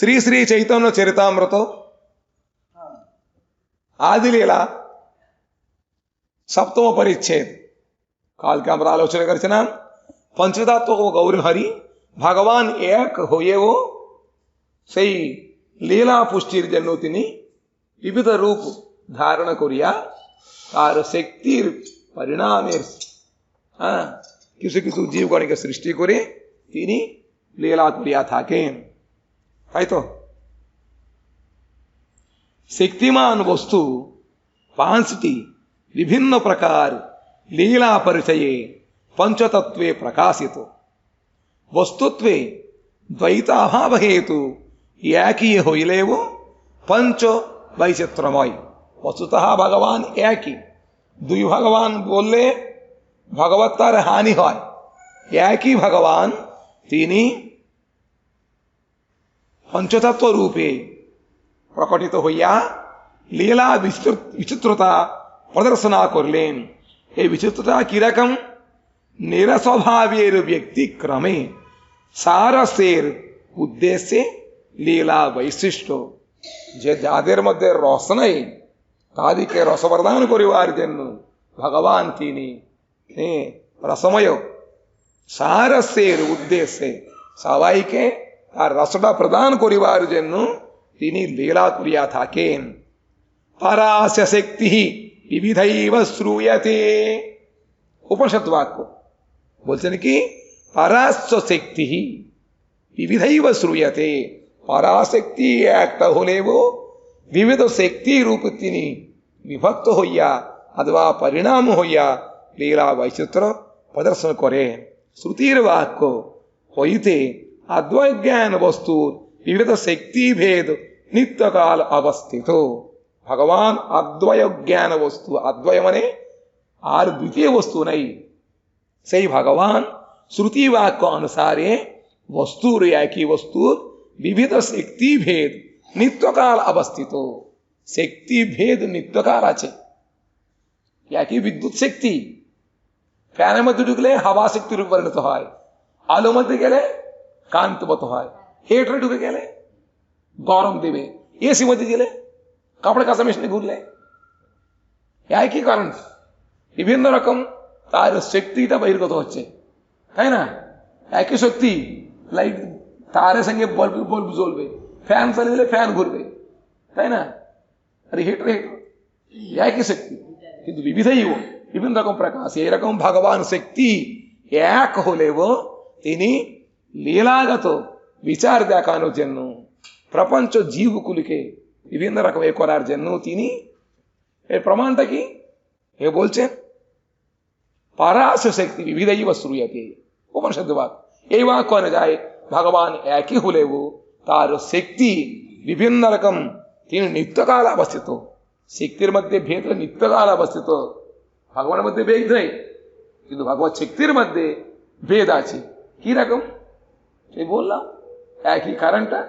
శ్రీ శ్రీ చైతన్య చరితామృతం ఆదిలీల సప్తమ పరిచ్ఛేద్ కాళికామరాలోచన కరిచిన పంచదాత్మక గౌరి హరి భగవాన్ ఏక్ హోయేవో সেই লীলা পুষ্টির জন্য তিনি বিবিধ রূপ ধারণ করিয়া তার শক্তির পরিণামের হ্যাঁ কিছু কিছু জীবগণকে সৃষ্টি করে তিনি লীলা করিয়া থাকেন ಆಯಿತು तो? शक्तिमान वस्तु पांचटी विभिन्न प्रकार, लीला परिचये पंचतत्वे प्रकाशित। वस्तुत्वे द्वैताभाव हेतु एकीय होइलेवो, पंच वैचित्रमय। वस्तुतः भगवान एकी दुई भगवान बोले भगवत्तर हानि हो एकी भगवान একই ভগবান তিনি পঞ্চতত্ত্ব রূপে প্রকটিত হইয়া লীলা বিচিত্র- বিচিত্রতা প্রদর্শনা করলেন এই বিচিত্রতা কিরকম নিরস্বভাবের ব্যক্তিক্রমে সারসের উদ্দেশ্যে লীলা বৈশিষ্ট্য যে যাদের মধ্যে রস নেই তাদেরকে রসপ্রদান করিবার জন্য ভগবান তিনি হ্যাঁ, রসময় সারসের উদ্দেশ্যে সবাইকে ಆ ರಸಡ ಪ್ರದಾನ ಕೊರಿವಾರು ಜನ್ನು ತಿನಿ ಲೀಲಾ ಕುರಿಯಾಥಾಕೆ ಪರಾಸ್ಯ ಶಕ್ತಿ ವಿವಿಧೈವ श्रूयते। उपनिषद वाक्य बोलते कि परास्व शक्ति ही विविधैव श्रूयते। पराशक्ति एक होले विविध शक्ति रूप तिनी विभक्त होया अथवा परिणाम होया लीला वैचित्र प्रदर्शन करे। श्रुतिर वाक्य होते জ্ঞান বস্তুর বিবিধ শক্তি ভেদ নিত্যকাল অবস্থিত ভগবান অদ্বয় জ্ঞান বস্তু অদ্বয় মানে আর দ্বিতীয় বস্তু নেই সেই ভগবান শ্রুতি বাক্য অনুসারে বস্তুর একই বস্তুর বিবিধ শক্তি ভেদ নিত্যকাল অবস্থিত শক্তি ভেদ নিত্যকাল আছে একই বিদ্যুৎ শক্তি ফ্যানের মধ্যে ঢুকলে হাওয়া শক্তি রূপে পরিণত হয় আলোর মধ্যে গেলে কান্তবত হয় হেটরে ঢুকে গেলে গরম দেবে এসি মধ্যে গেলে কাপড় কাঁচা মেশিনে ঘুরলে একই কারণ বিভিন্ন রকম তার শক্তিটা বহির্গত হচ্ছে তাই না একই শক্তি লাইট তারের সঙ্গে বল্ব বল্ব জ্বলবে ফ্যান চালিয়ে দিলে ফ্যান ঘুরবে তাই না আরে হিটর হিটর একই শক্তি কিন্তু বিবিধই বিভিন্ন রকম প্রকাশ এরকম ভগবান শক্তি এক হলেও তিনি লীলাগত বিচার দেখানোর জন্য প্রপঞ্চ জীবগুলিকে বিভিন্ন রকম এ করার জন্য তিনি এর প্রমাণটা কি এ বলছেন পরাশ শক্তি বিবিধই শ্রুয়তে উপনিষদ বাক এই বাক্য অনুযায়ী ভগবান একই হলেও তার শক্তি বিভিন্ন রকম তিনি নিত্যকাল অবস্থিত শক্তির মধ্যে ভেদ নিত্যকাল অবস্থিত ভগবানের মধ্যে ভেদ নেই কিন্তু ভগবত শক্তির মধ্যে ভেদ আছে কি রকম সেই বললাম একই কারণটা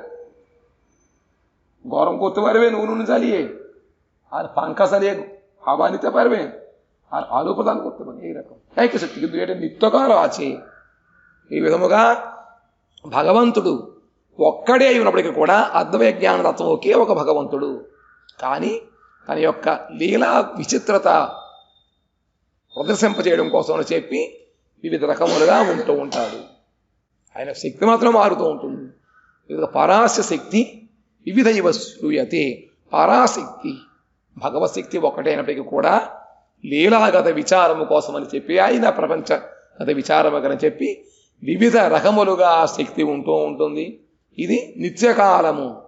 গরম করতে পারবেন উনুন জ্বালিয়ে আর পাঙ্খা চালিয়ে হাওয়া নিতে পারবেন আর আলো প্রদান করতে পারবেন এইরকম একই శక్తి কিন্তু এটা నిత్యకాలం আছে ఈ విధముగా భగవంతుడు ఒక్కడే అయి ఉన్నప్పటికీ కూడా అద్వయ జ్ఞానరత్నం ఒకే ఒక భగవంతుడు కానీ తన యొక్క లీలా విచిత్రత ప్రదర్శింపజేయడం కోసం అని చెప్పి వివిధ రకములుగా ఉంటూ ఉంటాడు ఆయన శక్తి మాత్రం మారుతూ ఉంటుంది. వివిధ పరాశ శక్తి వివిధ ఇవ శ్రూయతే. పరాశక్తి భగవత్ శక్తి ఒకటైనప్పటికీ కూడా లీలాగత విచారము కోసమని చెప్పి ఆయన ప్రపంచ గత విచారము అని చెప్పి వివిధ రకములుగా శక్తి ఉంటూ ఉంటుంది. ఇది నిత్యకాలము.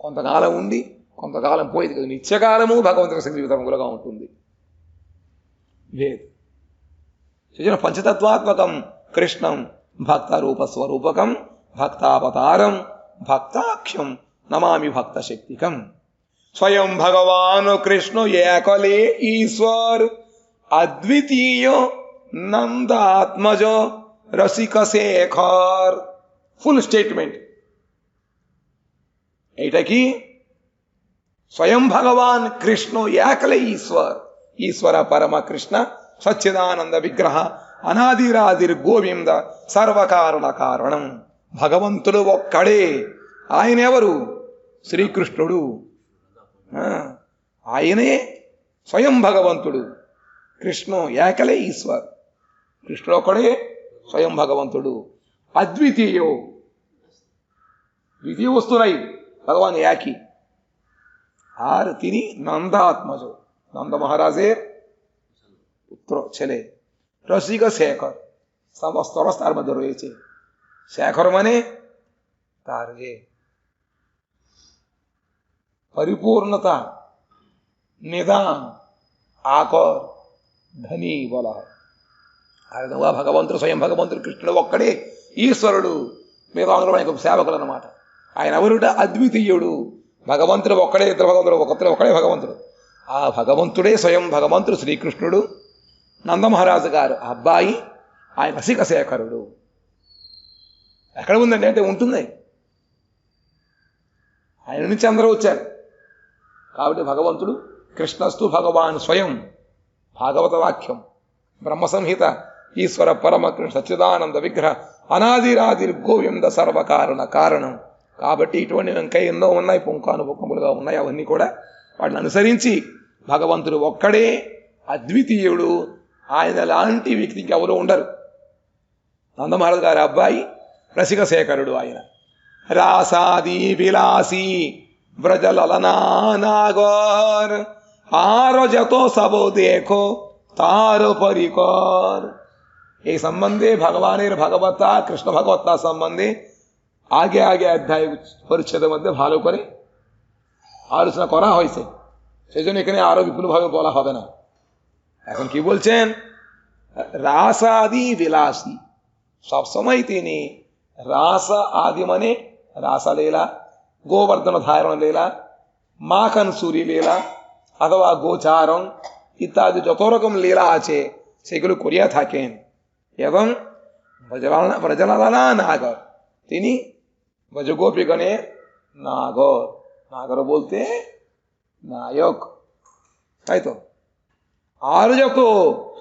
కొంతకాలం ఉండి కొంతకాలం పోయేది కదా. నిత్యకాలము భగవంతుని శక్తి వివిధ రకములుగా ఉంటుంది. లేదు. పంచతత్వాత్మకం కృష్ణం भक्तरूप स्वरूपकम भक्तावतारम, भक्ताख्यम, नमामि भक्त शक्तिकम स्वयं भगवान कृष्ण एकले ईश्वर, अद्वितीय नंद आत्मज रसिक शेखर फुल स्टेटमेंट এটা কি? स्वयं भगवान कृष्ण एकले ईश्वर। ईश्वर परम कृष्ण सच्चिदानंद विग्रह అనాదిరాదిర్ గోవింద సర్వకారణ కారణం. భగవంతుడు ఒక్కడే. ఆయన ఎవరు? శ్రీకృష్ణుడు. ఆయనే స్వయం భగవంతుడు. కృష్ణ ఏకలే ఈశ్వర్. కృష్ణుడు ఒక్కడే స్వయం భగవంతుడు. అద్వితీయో. ద్వితీయ వస్తున్నాయి. భగవాన్ యాకి ఆరతిని నందాత్మజు. నంద మహారాజే పుత్ర చెలే. রসিক শেখর সমস্ত রস তার মধ্যে রয়েছে শেখর মানে তার যে পরিপূর্ণতা নিদান ఆకర్ ధని బల ఆ విధంగా భగవంతుడు స్వయం భగవంతుడు కృష్ణుడు ఒక్కడే ఈశ్వరుడు మిగతా అందరూ ఆయనకు సేవకులు అన్నమాట ఆయన ఎవరుట అద్వితీయుడు భగవంతుడు ఒక్కడే ఇద్దరు భగవంతుడు ఒకరు ఒక్కడే భగవంతుడు ఆ భగవంతుడే స్వయం భగవంతుడు శ్రీకృష్ణుడు నందమహారాజు గారు ఆ అబ్బాయి ఆయన రసిక శేఖరుడు ఎక్కడ ఉందండి? అంటే ఉంటుంది. ఆయన నుంచి అందరూ వచ్చారు. కాబట్టి భగవంతుడు కృష్ణస్తు భగవాన్ స్వయం భాగవత వాక్యం బ్రహ్మ సంహిత ఈశ్వర పరమ కృష్ణ సచ్చిదానంద విగ్రహ అనాదిరాది గోవింద సర్వకారణ కారణం. కాబట్టి ఇటువంటి ఇంకా ఎన్నో ఉన్నాయి పుంకాను పుంకములుగా ఉన్నాయి అవన్నీ కూడా వాటిని అనుసరించి భగవంతుడు ఒక్కడే అద్వితీయుడు. ఆయన లాంటి వ్యక్తి ఇంకెవరూ ఉండరు నందమహారాజు గారి అబ్బాయి రసిక శేఖరుడు ఆయన రాసాది విలాసి ব্রজলনাগর আর যত সব দেখো তার পরিকর এই সম্বন্ধে ভগবানের ভগবতা কৃষ্ণ ভগবতা সম্বন্ধে আগে আগে অধ্যায় পরিচ্ছেদের মধ্যে ভালো করে আলোচনা করা হয়েছে সেই জন্য এখানে আরো বিপুলভাবে বলা হবে না এখন কি বলছেন? রাসাদি বিলাসী। সবসময় তিনি রাস আদি মানে রাসলীলা গোবর্ধন ধারণ লীলা, মাখন সুরি লীলা, অথবা গোচারণ ইত্যাদি যত রকম লীলা আছে, সেগুলো করিয়া থাকেন। এবং ব্রজলালা নাগর, তিনি ব্রজগোপীগণের নাগর। নাগর বলতে নায়ক। তাই তো? আর যত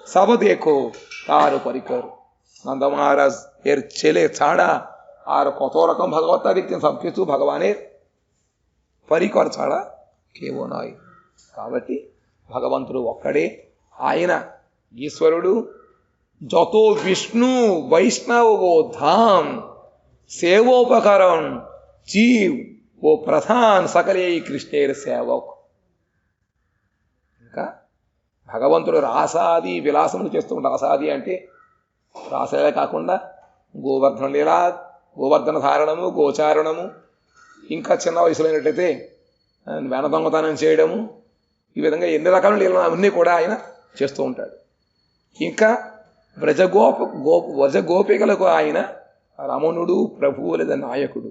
সব দেখো তার পরিকর নন্দ মহারাজ এর ছেলে ছাড়া আর কত রকম ভগবত্তা দেখতেন সব কিছু ভগবানের పరికర్ ছাড়া కేవో నాయ్ కాబట్టి భగవంతుడు ఒక్కడే ఆయన ఈశ్వరుడు যত বিষ্ণু বৈষ্ণব ও ধাম సేవోపకరం జీవ్ ఓ ప్రధాన్ సకలే కృష్ణేర్ సేవక్ ఇంకా భగవంతుడు రాసాది విలాసములు చేస్తూ ఉంటాడు. రాసాది అంటే రాసలే కాకుండా గోవర్ధన లీలా గోవర్ధన ధారణము గోచారణము ఇంకా చిన్న వయసులో వెన దొంగతనం చేయడము ఈ విధంగా ఎన్ని రకాల లీలలు అవన్నీ కూడా ఆయన చేస్తూ ఉంటాడు. ఇంకా వ్రజగోప గో వ్రజగోపికలకు ఆయన రమణుడు ప్రభువు లేదా నాయకుడు.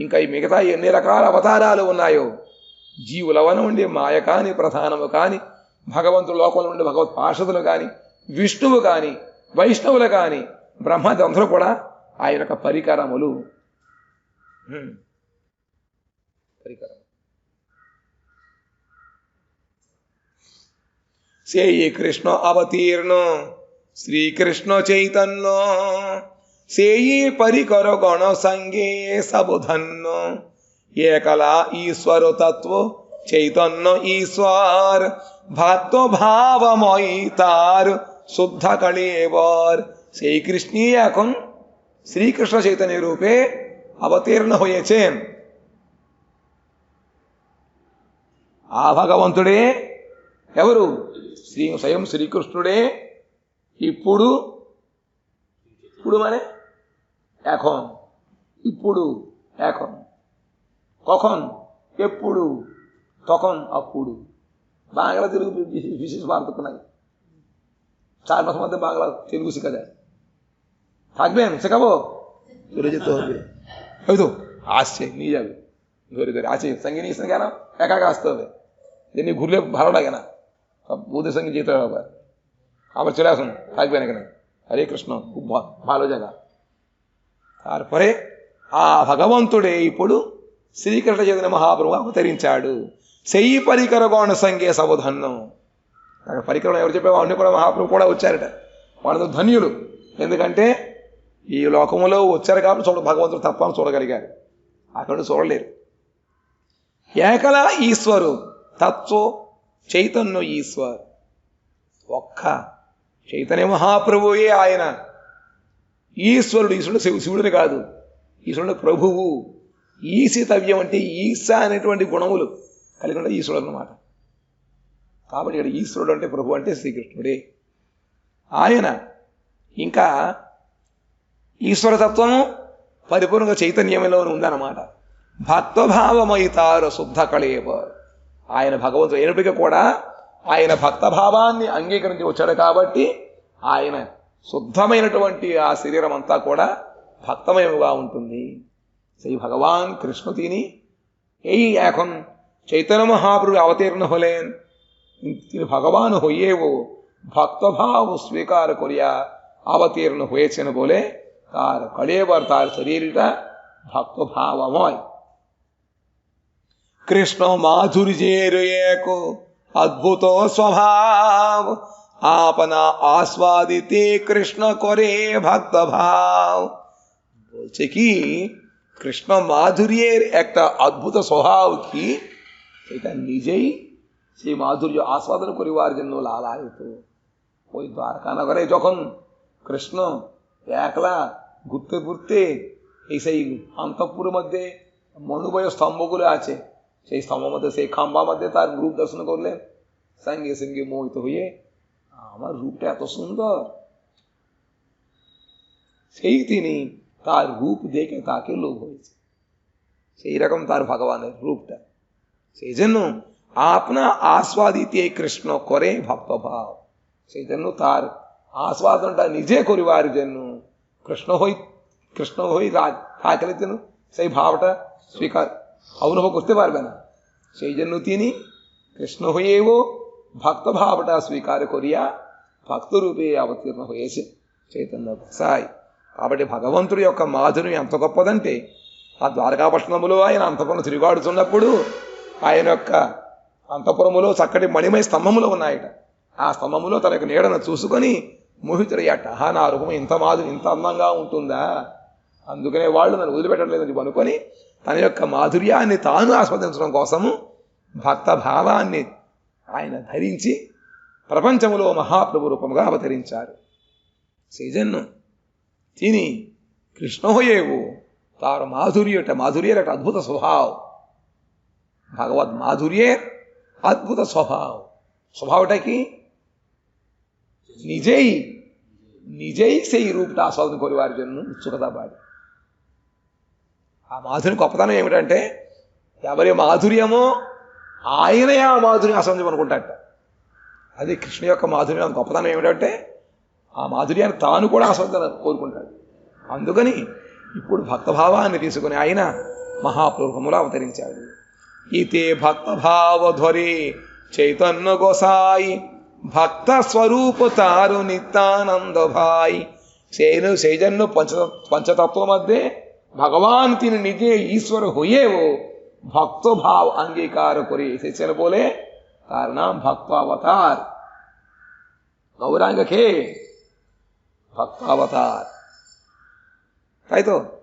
ఇంకా ఈ మిగతా ఎన్ని రకాల అవతారాలు ఉన్నాయో జీవులవన ఉండి మాయ కాని ప్రధానము కాని భగవంతుడు లోకంలో ఉండే భగవత్ పార్షదులు కానీ విష్ణువు కానీ వైష్ణవులు కానీ బ్రహ్మాది అందరూ కూడా ఆయన యొక్క పరికరములు. సేయి కృష్ణ అవతీర్ణో శ్రీకృష్ణ చైతన్య సేయి పరికర గణ సంగే సబుధన్న ఏకలా ఈశ్వరు తత్వ చైతన్న ఈశ్వర్ ভক্ত ভাবময়ী তার শুদ্ধ কলেবর সেই কৃষ্ণই এখন শ্রীকৃষ্ণ চৈতন্য রূপে অবতীর্ণ হয়েছেন ఆ భగవంతుడే ఎవరు శ్రీ స్వయం శ్రీకృష్ణుడే ఇప్పుడు ఇప్పుడు মানে এখন ఇప్పుడు এখন কখন ఎప్పుడు তখন అప్పుడు বাংলা తెలుగు বিশেষ- বিশেষ পার্থক্য নাই চার মাসের মধ্যে বাংলা তেলুগু শেখা যায় থাকবেন শেখাবো চলে যেতে হবে ওই তো আসছে নিয়ে যাবে ধরে ধরে আছে সঙ্গে নিয়ে কেন একা একা আসতে হবে এমনি ঘুরলে ভালো লাগে না সব বৌদের সঙ্গে যেতে হবে আবার আবার চলে আসুন থাকবেন এখানে হরে কৃষ্ণ খুব ভা- ভালো জায়গা তারপরে ఆ భగవంతుడే ఇప్పుడు శ్రీకృష్ణ చైతన్య మహాప్రభు అవతరించాడు సెయ్యి పరికరగోణ సంఖ్య సవధన్నం అక్కడ పరికరం ఎవరు చెప్పే అన్ని కూడా మహాప్రభు కూడా వచ్చారట. వాళ్ళతో ధన్యులు. ఎందుకంటే ఈ లోకములో వచ్చారు కాబట్టి చూడ భగవంతుడు తప్పని చూడగలిగారు. అక్కడ చూడలేరు. ఏకలా ఈశ్వరు తత్వ చైతన్య ఈశ్వర్. ఒక్క చైతన్య మహాప్రభుయే ఆయన. ఈశ్వరుడు ఈశ్వరుడు శివు శివుడిని కాదు. ఈశ్వరుడు ప్రభువు. ఈశితవ్యం అంటే ఈశ అనేటువంటి గుణములు. కలిగి ఉన్న ఈశ్వరుడు అన్నమాట కాబట్టి ఇక్కడ ఈశ్వరుడు అంటే ప్రభు అంటే శ్రీకృష్ణుడే ఆయన ఇంకా ఈశ్వరతత్వము పరిపూర్ణంగా చైతన్యంలో ఉందన్నమాట భక్తభావమైతార శుద్ధ కళేవ ఆయన భగవంతుడు అయినప్పటికీ కూడా ఆయన భక్తభావాన్ని అంగీకరించి వచ్చాడు కాబట్టి ఆయన శుద్ధమైనటువంటి ఆ శరీరం అంతా కూడా భక్తమయముగా ఉంటుంది সেই ভগবান কৃষ্ণ তিনি এই এখন চৈতন্য মহাপ্রভু অবতীর্ণ হলেন তিনি ভগবান হইয়েও ভক্তভাব স্বীকার করিয়া অবতীর্ণ হয়েছেন বলে তার কলেবর তার শরীরটা ভক্তভাবময় কৃষ্ণ মাধুর্যের এক অদ্ভুত স্বভাব আপনা আস্বাদিতে কৃষ্ণ করে ভক্তভাব বলছে কি কৃষ্ণ মাধুর্যের একটা অদ্ভুত স্বভাব কি এটা নিজেই সেই মাধুর্য আস্বাদন করিবার জন্য লালায়িত। ওই দ্বারকা নগরে যখন কৃষ্ণ একলা ঘুরতে ঘুরতে এই সেই অন্তপুরের মধ্যে মনুবয় স্তম্ভগুলো আছে, সেই স্তম্ভ মধ্যে, সেই খাম্বার মধ্যে তার রূপ দর্শন করলেন। সঙ্গে সঙ্গে মোহিত হয়ে, আমার রূপটা এত সুন্দর। সেই তিনি তার রূপ দেখে তাকে লোভ হয়েছে। সেই রকম তার ভগবানের রূপটা। সেই জন্য আপনা আস্বাদিতে কৃষ্ণ করে ভক্তভাব সেই জন্য তার আস্বাদনটা নিজে করিবার জন্য কৃষ্ণ হই কৃষ্ণ হই থাকলে যেন সেই ভাবটা স্বীকার অনুভব করতে পারবে না সেই জন্য তিনি কৃষ্ণ হয়েও ভক্তভাবটা স্বীকার করিয়া భక్తరూపే అవతీర్ణ హోయేసి చైతన్య సాయి కాబట్టి భగవంతుడి యొక్క మాధుర్యం ఎంత గొప్పదంటే ఆ ద్వారకాపట్నములో ఆయన అంతపురం తిరుగాడుతున్నప్పుడు ఆయన యొక్క అంతపురములో చక్కటి మణిమయ స్తంభములో ఉన్నాయట. ఆ స్తంభములో తన యొక్క నీడను చూసుకొని మోహితుడయ్యాట. ఆహా నా రూపం ఇంత మాధు ఇంత అందంగా ఉంటుందా? అందుకనే వాళ్ళు నన్ను వదిలిపెట్టలేదని చెప్పి అనుకొని తన యొక్క మాధుర్యాన్ని తాను ఆస్వాదించడం కోసము భక్త భావాన్ని ఆయన ధరించి ప్రపంచములో మహాప్రభు రూపముగా అవతరించారు. సీజన్ను తిని కృష్ణోయేవు తారు మాధుర్యట మాధుర్యట అద్భుత స్వభావం. భగవద్ మాధుర్యే అద్భుత స్వభావం. স্বভাবটা কি నిజై নিজেই সেই రూపটা ఆస్వాదన కోరివారి జన్ను ఉత్సుకత పాడి ఆ మాధుర్యం గొప్పతనం ఏమిటంటే ఎవరి మాధుర్యమో ఆయనే ఆ మాధుర్యం ఆస్వాదం అనుకుంటాడట అది కృష్ణ యొక్క మాధుర్యం గొప్పతనం ఏమిటంటే ఆ మాధుర్యాన్ని తాను కూడా ఆస్వాదన కోరుకుంటాడు. అందుకని ఇప్పుడు భక్తభావాన్ని తీసుకుని ఆయన మహాప్రూపములో అవతరించాడు. ইতে ভক্তভাব ধরে চৈতন্য গোসাই ভক্ত স্বরূপ তার নিত্যানন্দ ভাই। সেই সেই জন্য পঞ্চতত্ত্ব মধ্যে ভগবান তিনি নিজে ঈশ্বর হইয়েও ভক্ত ভাব অঙ্গীকার করে এসেছেন বলে তার নাম ভক্ত অবতার। গৌরাঙ্গ খে ভক্ত অবতার। তাই তো?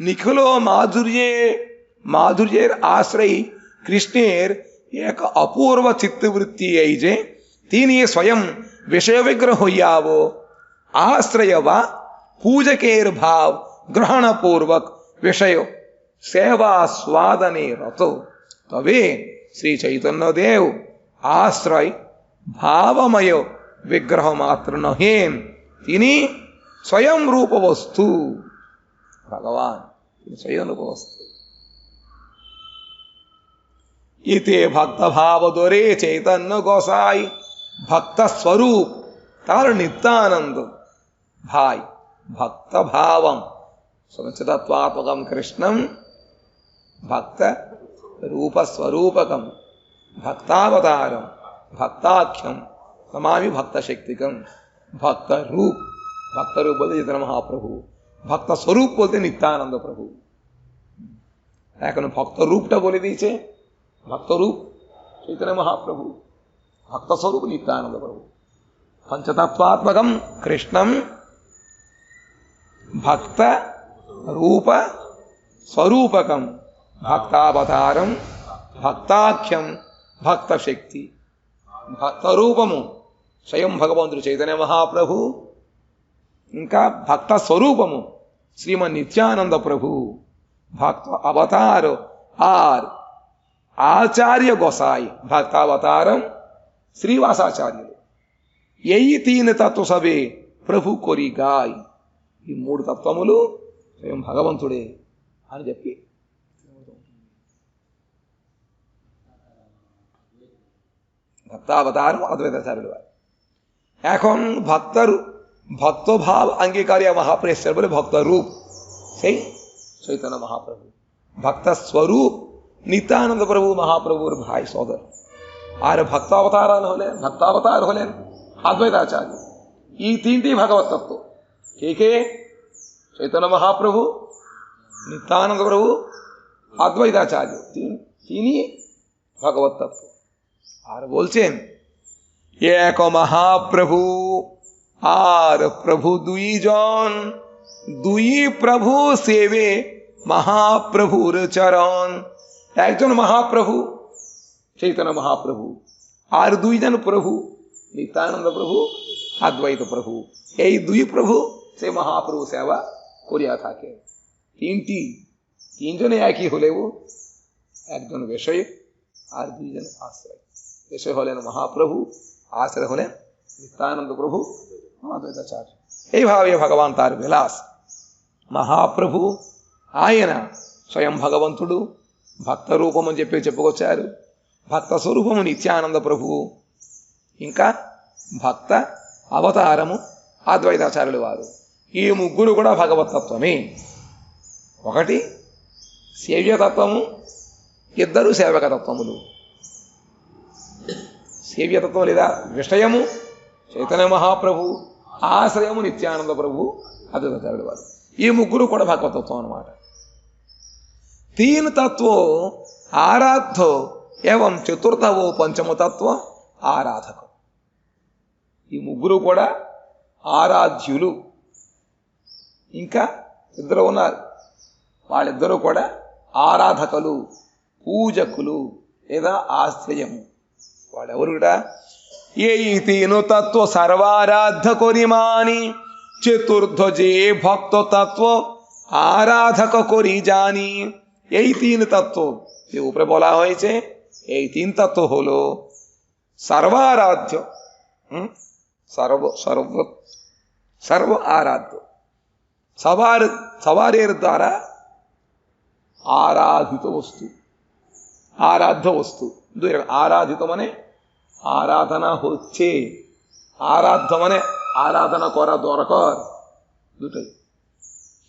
निखिलो माधुर्ये, माधुर्येर आश्रयी, कृष्णेर एक अपूर्व चित्त वृत्ति ऐजे तीनी स्वयं विषय विग्रह यावो। आश्रय व पूजकेर भाव ग्रहण पूर्वक विषय, सेवा स्वादने रतो। तवे श्री चैतन्य देव, आश्रय, भावमय, विग्रह मात्र न हे स्वयं रूप वस्तु। भगवान। విషయానుభవస్తు ఇతే భక్తభావ దొరే చైతన్య గోసాయి భక్త స్వరూప్ తాను నిత్యానందం భాయ్ భక్తభావం సునిశ్చితత్వాత్మకం కృష్ణం భక్త రూపస్వరూపకం భక్తావతారం భక్తాఖ్యం నమామి భక్తశక్తికం భక్త భక్తరూప్ భక్తరూపది చైతన్య మహాప్రభు ভক্ত স্বরূপ বলতে নিত্যানন্দ প্রভু। হ্যাঁ, এখন ভক্ত রূপটা বলে দিয়েছে? ভক্তরূপ চৈতন্য মহাপ্রভু। ভক্ত স্বরূপ নিত্যানন্দ প্রভু। পঞ্চতত্ত্বাত্মকম কৃষ্ণম ভক্ত রূপ স্বরূপকম భక్తావతారం భక్తాఖ్యం భక్తశక్తి భక్తరూపము స్వయం భగవంతుడు చైతన్య మహాప్రభు ఇంకా భక్త స్వరూపము శ్రీమన్ నిత్యానంద ప్రభు భక్త అవతారు ఆర్ ఆచార్య గోసాయి భక్తావతారం శ్రీవాసాచార్యులు ఎయి తీన్ తత్వ సభే ప్రభు కొరిగాయ్ ఈ మూడు తత్వములు స్వయం భగవంతుడే అని చెప్పి ভক্তাবতার অদ্বৈতাচার্য এখন ভক্তর ভক্তভাব অঙ্গীকারী মহাপ্রেশ্বর বলে ভক্ত রূপ সেই চৈতন্য মহাপ্রভু ভক্ত স্বরূপ নিত্যানন্দ প্রভু মহাপ্রভুর ভাই সদর আর ভক্তাবতারান হলেন ভক্তাবতার হলেন অদ্বৈতাচার্য এই তিনটি ভগবত তত্ত্ব কে কে চৈতন্য মহাপ্রভু নিত্যানন্দ প্রভু অদ্বৈতাচার্য তিন- তিনি ভগবত তত্ত্ব আর বলছেন এক মহাপ্রভু আর প্রভু দুইজন দুই প্রভু সেবে মহাপ্রভুর চরণ একজন মহাপ্রভু চৈতন্য মহাপ্রভু আর দুইজন প্রভু নিত্যানন্দ প্রভু অদ্বৈত প্রভু এই দুই প্রভু সে মহাপ্রভু সেবা করিয়া থাকে তিনটি তিনজনে একই হলেও একজন বিষয় আর দুইজন আশ্রয় এসে হলেন মহাপ্রভু আশ্রয় হলেন నిత్యానంద ప్రభు అద్వైతాచార్య ఏ భావే భగవాన్ తారు విలాస్. మహాప్రభు ఆయన స్వయం భగవంతుడు భక్త రూపం అని చెప్పి చెప్పుకొచ్చారు. భక్త స్వరూపము నిత్యానంద ప్రభువు ఇంకా భక్త అవతారము అద్వైతాచార్యులు వారు. ఈ ముగ్గురు కూడా భగవతత్వమే. ఒకటి సేవ్యతత్వము ఇద్దరు సేవకతత్వములు. సేవ్యతత్వం లేదా విషయము చైతన్య మహాప్రభు ఆశ్రయము నిత్యానంద ప్రభు అద్వైతారుడు వారు ఈ ముగ్గురు కూడా భగవతత్వం అనమాట తీన్ తత్వో ఆరాధో ఏవం చతుర్థవో పంచమ తత్వ ఆరాధకం. ఈ ముగ్గురు కూడా ఆరాధ్యులు. ఇంకా ఇద్దరు ఉన్నారు. వాళ్ళిద్దరూ కూడా ఆరాధకులు పూజకులు లేదా ఆశ్రయము. వాళ్ళెవరు కూడా তত্ত্ব সর্বারাধ্য করিমানি চতুর্থ যে ভক্ত তত্ত্ব আরাধক করি জানি এই তিন তত্ত্ব যে উপরে বলা হয়েছে এই তিন তত্ত্ব হল সর্বারাধ্য সর্ব সর্ব সর্ব আরাধ্য সবার সবারের দ্বারা আরাধিত বস্তু আরাধ্য বস্তু দুই আরাধিত মানে আরাধনা হচ্ছে, আরাধ্য মানে আরাধনা করা দরকার। দুটোই।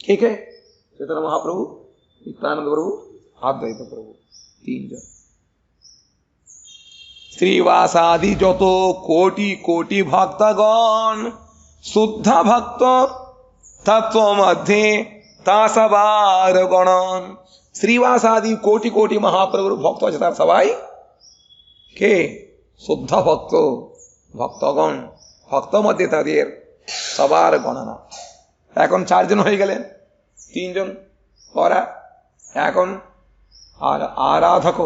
কে কে? চৈতন্য মহাপ্রভু, নিত্যানন্দ প্রভু, আদ্বৈত প্রভু, তিনজন। শ্রীবাসাদি যত কোটি কোটি ভক্তগণ, শুদ্ধ ভক্ত, তত্ত্ব মধ্যে তা সবার গণন। শ্রীবাসাদি কোটি কোটি মহাপ্রভুর ভক্ত আছে তার সবাই। কে? শুদ্ধ ভক্ত ভক্তগণ ভক্ত মধ্যে তাদের সবার গণনা। এখন চারজন হয়ে গেলেন, তিনজন ওরা এখন আর আরাধক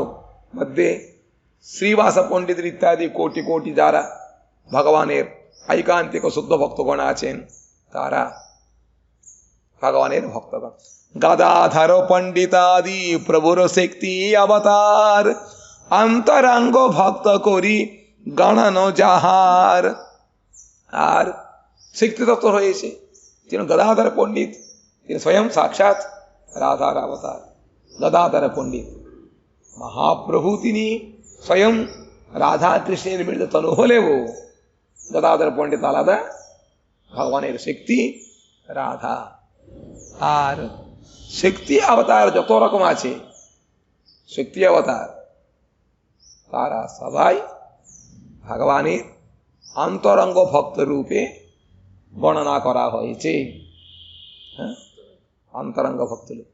মধ্যে শ্রীবাস পণ্ডিত ইত্যাদি কোটি কোটি যারা ভগবানের ঐকান্তিক শুদ্ধ ভক্তগণ আছেন, তারা ভগবানের ভক্তগণ। গদাধর পণ্ডিতাদি প্রভুর শক্তি অবতার। অন্তরাঙ্গ ভক্ত করি গণন যাহার আর শক্তি তত্ত্ব হয়েছে তিনি গদাধর পণ্ডিত তিনি স্বয়ং সাক্ষাৎ রাধার অবতার গদাধর পণ্ডিত মহাপ্রভু তিনি স্বয়ং রাধা কৃষ্ণের মিলিত তনু হলেও গদাধর পণ্ডিত আলাদা ভগবানের শক্তি রাধা আর শক্তি অবতার যত রকম আছে শক্তি অবতার তারা সবাই ভগবানের অন্তরঙ্গ ভক্ত রূপে গণনা করা হয়েছে হ্যাঁ? అంతరంగ భక్తులు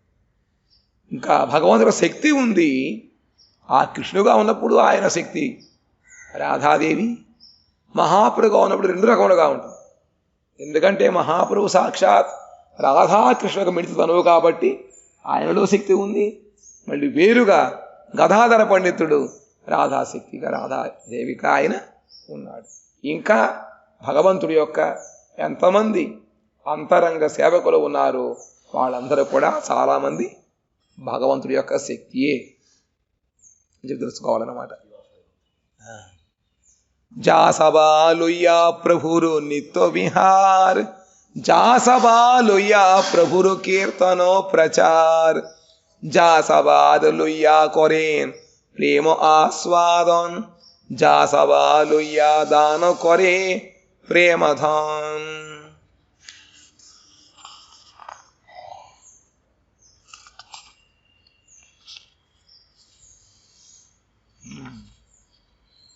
ఇంకా భగవంతుడి శక్తి ఉంది ఆ కృష్ణుగా ఉన్నప్పుడు ఆయన శక్తి రాధాదేవి మహాప్రభుగా ఉన్నప్పుడు రెండు రకములుగా ఉంటుంది ఎందుకంటే మహాప్రభు సాక్షాత్ రాధాకృష్ణకు మిడిచి తనువు కాబట్టి ఆయనలో శక్తి ఉంది మళ్ళీ వేరుగా గదాధర పండితుడు రాధాశక్తిగా రాధాదేవిగా ఆయన ఉన్నాడు. ఇంకా భగవంతుడి యొక్క ఎంతమంది అంతరంగ సేవకులు ఉన్నారు వాళ్ళందరూ కూడా చాలామంది భగవంతుడి యొక్క శక్తియే చెప్పి తెలుసుకోవాలన్నమాట. జాసబాలుయ్యా ప్రభురు నిత్య విహార్ జాసబాలుయ్యా ప్రభురు కీర్తనో ప్రచార్ జాసబాదులుయ్యా కొరేన్ প্রেম আস্বাদন জাসাবালুইয়া দান করে প্রেমধন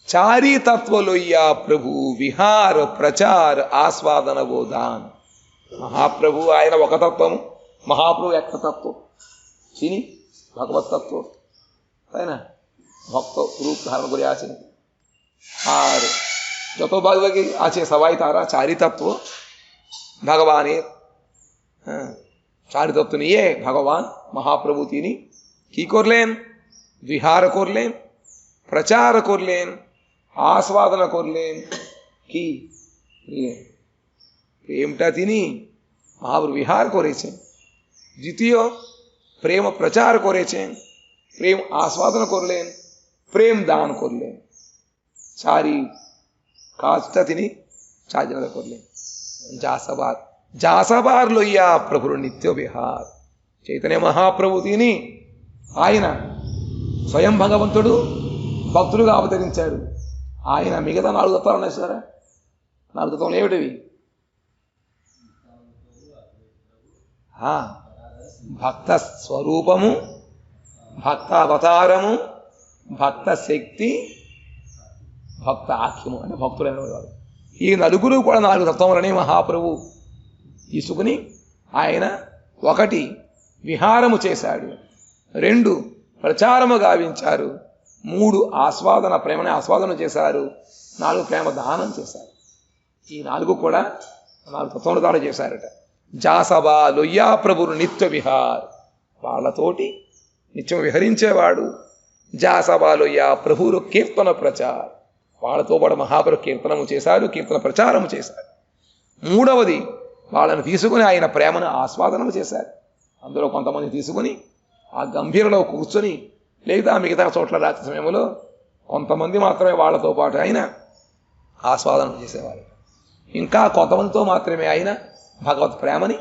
చారీ తత్వలొయ్యా ప్రభు విహార ప్రచార ఆస్వాదన గోదాన్ మహాప్రభు ఆయన ఒక తత్వము మహాప్రభు এক তত্ত্ব চিনি ভগবত তত্ত্ব তাই না ভক্ত রূপ ধারণ করে আছেন আর যত ভাগভাগী আছে সবাই তারা চারি তত্ত্ব ভগবানের হ্যাঁ চারি তত্ত্ব নিয়ে ভগবান মহাপ্রভু তিনি কি করলেন বিহার করলেন প্রচার করলেন আস্বাদনা করলেন কি প্রেম প্রেমটা তিনি মহাপ্রভু বিহার করেছেন দ্বিতীয় প্রেম প্রচার করেছেন প্রেম আস্বাদন করলেন প্রেম দান করলেন চারি কাজটা তিনি চারজনতা করলেন జాసబార్ జాసబార్ లొయ్యా ప్రభుడు నిత్య విహార్ చైతన్య మహాప్రభు తిని ఆయన స్వయం భగవంతుడు భక్తులుగా అవతరించాడు ఆయన మిగతా నాలుగు తత్వాలు ఉన్నాయి సారా నాలుగు తత్వాలు ఏమిటివి ఆ, భక్త స్వరూపము భక్త అవతారము భక్త శక్తి భక్త ఆఖ్యము అంటే భక్తులైన వాడు ఈ నలుగురు కూడా నాలుగు తత్వములని మహాప్రభు తీసుకుని ఆయన ఒకటి విహారము చేశాడు. రెండు ప్రచారము గావించారు. మూడు ఆస్వాదన ప్రేమని ఆస్వాదన చేశారు. నాలుగు ప్రేమ దానం చేశారు. ఈ నాలుగు కూడా నాలుగు తత్వములు దానం చేశారట. జాసభ లొయ్యా ప్రభులు నిత్య విహార్. వాళ్ళతోటి నిత్యం విహరించేవాడు. జాసభా ప్రభువులు కీర్తన ప్రచార్. వాళ్ళతో పాటు మహాప్రభు కీర్తనము చేశారు కీర్తన ప్రచారము చేశారు. మూడవది వాళ్ళని తీసుకుని ఆయన ప్రేమను ఆస్వాదనము చేశారు. అందులో కొంతమంది తీసుకుని ఆ గంభీరలో కూర్చొని లేదా మిగతా చోట్ల రాత్రి సమయంలో కొంతమంది మాత్రమే వాళ్ళతో పాటు ఆయన ఆస్వాదనం చేసేవారు. ఇంకా కొంతమందితో మాత్రమే ఆయన భగవత్ ప్రేమని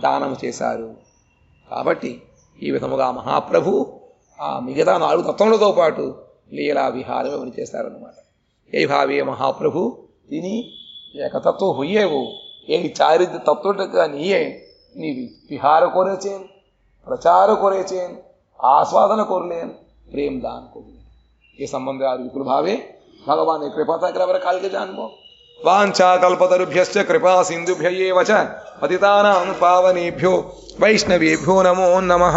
దానం చేశారు. కాబట్టి ఈ విధముగా మహాప్రభు ఆ మిగతా నాలుగు తత్వములతో పాటు లీలా విహారం ఎవరు చేశారన్నమాట ఏ భావే మహాప్రభు తిని ఏకతత్వం హుయ్యేవు. ఏ చారిత్ర తత్వటగా నీయే నీ విహార కొరేచేన్ ప్రచార కొరేచేన్ ఆస్వాదన కొరలేన్ ప్రేమ दान को ये संबंध आज భావే? భగవాన్ भगवान ने कृपा था कर काल के जान को वाचा कल्पतरुभ्य नमो नमः